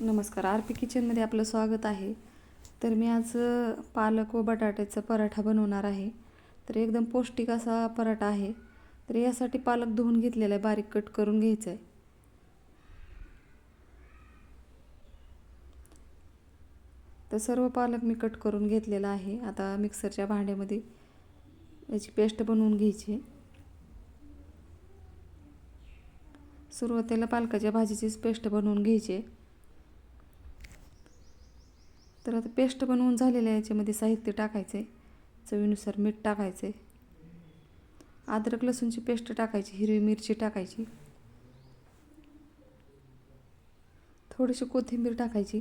नमस्कार. R P किचनमध्ये आपलं स्वागत आहे. तर मी आज पालक व बटाट्याचा पराठा बनवणार आहे. तर एकदम पौष्टिक असा पराठा आहे. तर यासाठी पालक धुवून घेतलेला आहे बारीक कट करून घ्यायचा आहे. तर सर्व पालक मी कट करून घेतलेला आहे. आता मिक्सरच्या भांड्यामध्ये याची पेस्ट बनवून घ्यायची आहे. सुरुवातीला पालकाच्या भाजीचीच पेस्ट बनवून घ्यायची आहे. तर आता पेस्ट बनवून झालेलं आहे याच्यामध्ये साहित्य टाकायचं आहे चवीनुसार मीठ टाकायचं आहे अद्रक लसूणची पेस्ट टाकायची हिरवी मिरची टाकायची. थोडीशी कोथिंबीर टाकायची.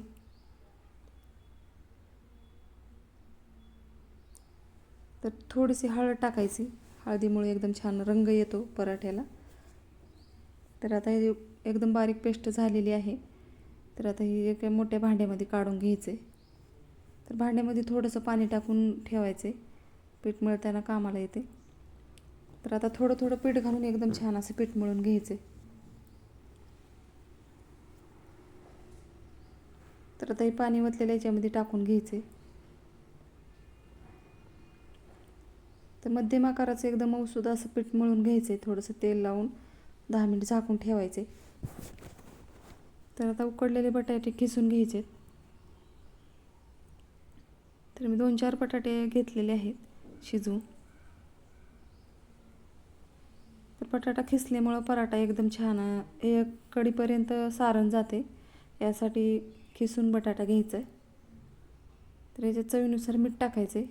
तर थोडीशी हळद टाकायची. हळदीमुळे एकदम छान रंग येतो पराठ्याला. तर आता हे एकदम बारीक पेस्ट झालेली आहे. तर आता ही एका मोठ्या भांड्यामध्ये काढून घ्यायचं आहे तर भांड्यामध्ये थोडंसं पाणी टाकून ठेवायचे. पीठ मळताना कामाला येते. तर आता थोडं थोडं पीठ घालून एकदम छान असं पीठ मळून घ्यायचे. तर आता हे पाणी वतलेलं याच्यामध्ये टाकून घ्यायचे. तर मध्यम आकाराचं एकदम औषध असं पीठ मळून घ्यायचं. आहे थोडंसं तेल लावून दहा मिनिट झाकून ठेवायचे. तर आता उकडलेले बटाटे खिसून घ्यायचे तर मी दोन चार बटाटे घेतलेले आहेत शिजवून. तर बटाटा खिसल्यामुळं पराठा एकदम छान एक कडीपर्यंत सारण जाते. यासाठी खिसून बटाटा घ्यायचा आहे. तर याच्या चवीनुसार मीठ टाकायचे.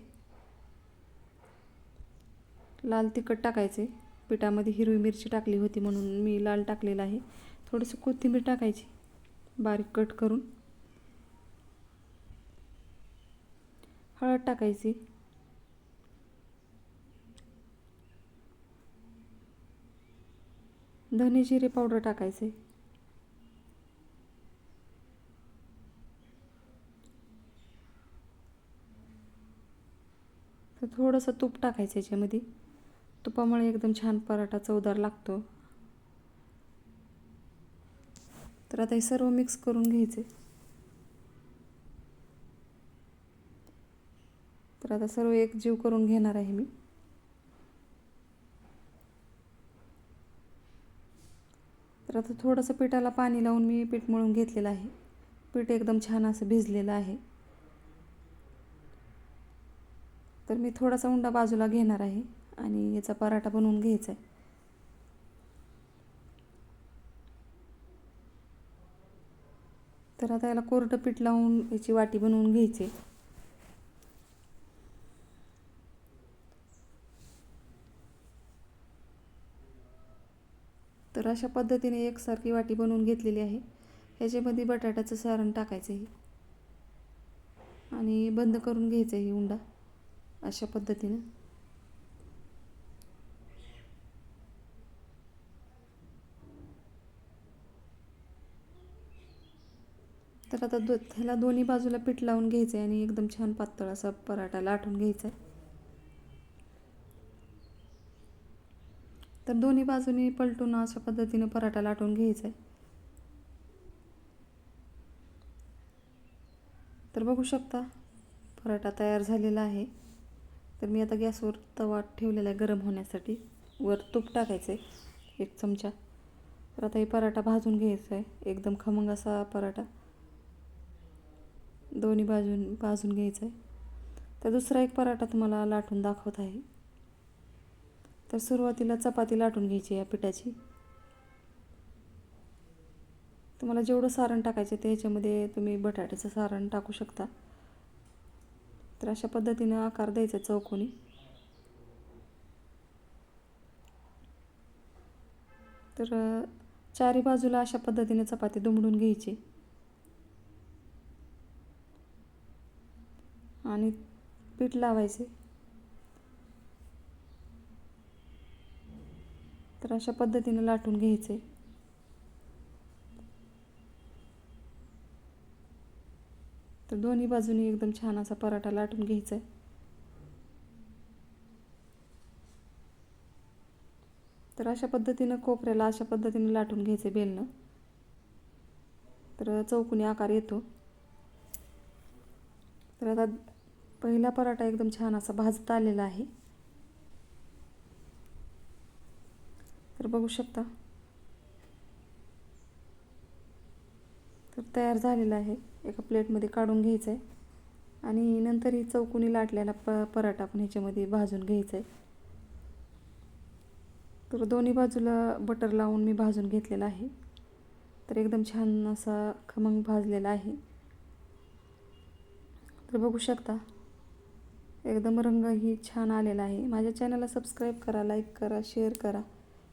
लाल तिखट टाकायचे. पिठामध्ये हिरवी मिरची टाकली होती म्हणून मी लाल टाकलेलं आहे. थोडीशी कोथिंबीर टाकायची. बारीक कट करून. हळद टाकायची. धने जिरे पावडर टाकायचे. तर थोडंसं तूप टाकायचं याच्यामध्ये. तुपामुळे एकदम छान पराठा चवदार लागतो. तर आता हे सर्व मिक्स करून घ्यायचे. तर आता सर्व एक जीव करून घेणार आहे मी. तर आता थोडंसं पिठाला पाणी लावून मी पीठ मळून घेतलेलं आहे. पीठ एकदम छान असं भिजलेलं आहे. तर मी थोडासा उंडा बाजूला घेणार आहे आणि याचा पराठा बनवून घ्यायचा आहे. तर आता याला कोरडं पीठ लावून याची वाटी बनवून घ्यायची तर अशा पद्धतीने एकसारखी वाटी बनवून घेतलेली आहे. ह्याच्यामध्ये बटाट्याचं सारण टाकायचं आहे आणि बंद करून घ्यायचं आहे उंडा. अशा पद्धतीनं. तर आता दो ह्याला दोन्ही बाजूला पीठ लावून घ्यायचं आहे आणि एकदम छान पातळ असा पराठा लाटून घ्यायचा आहे तर दोन्ही बाजूनी पलटून अशा पद्धतीने पराठा लाटून घ्यायचा आहे. तर बघू शकता पराठा तयार झालेला आहे. तर मी आता गॅसवर तवा ठेवलेला आहे गरम होण्यासाठी. वर तूप टाकायचं आहे एक चमचा. तर आता हे पराठा भाजून घ्यायचा आहे. एकदम खमंग असा पराठा. दोन्ही बाजून भाजून घ्यायचा आहे. तर दुसरा एक पराठा तुम्हाला लाटून दाखवत आहे. तर सुरुवातीला चपाती लाटून घ्यायची या पिठाची. तुम्हाला जेवढं सारण टाकायचं ते ह्याच्यामध्ये तुम्ही बटाट्याचं सारण टाकू शकता. तर अशा पद्धतीनं आकार द्यायचा चौकोनी तर चारी बाजूला अशा पद्धतीने चपाती दुमडून घ्यायची. आणि पीठ लावायचे. तर अशा पद्धतीनं लाटून घ्यायचे. तर दोन्ही बाजूनी एकदम छान असा पराठा लाटून घ्यायचा आहे. तर अशा पद्धतीनं कोपऱ्याला अशा पद्धतीने लाटून घ्यायचे बेलनं. तर चौकोनी आकार येतो. तर आता पहिला पराठा एकदम छान असा भाजता आलेला आहे. बघू शकता. तर तयार झालेला आहे. एका प्लेटमध्ये काढून घ्यायचं आहे आणि नंतर ही चौकोनी लाटलेला प पराठा पण ह्याच्यामध्ये भाजून घ्यायचा आहे तर दोन्ही बाजूला बटर लावून मी भाजून घेतलेला आहे. तर एकदम छान असा खमंग भाजलेला आहे. तर बघू शकता. एकदम रंगही छान आलेला आहे. माझ्या चॅनलला सबस्क्राईब करा लाईक करा शेअर करा.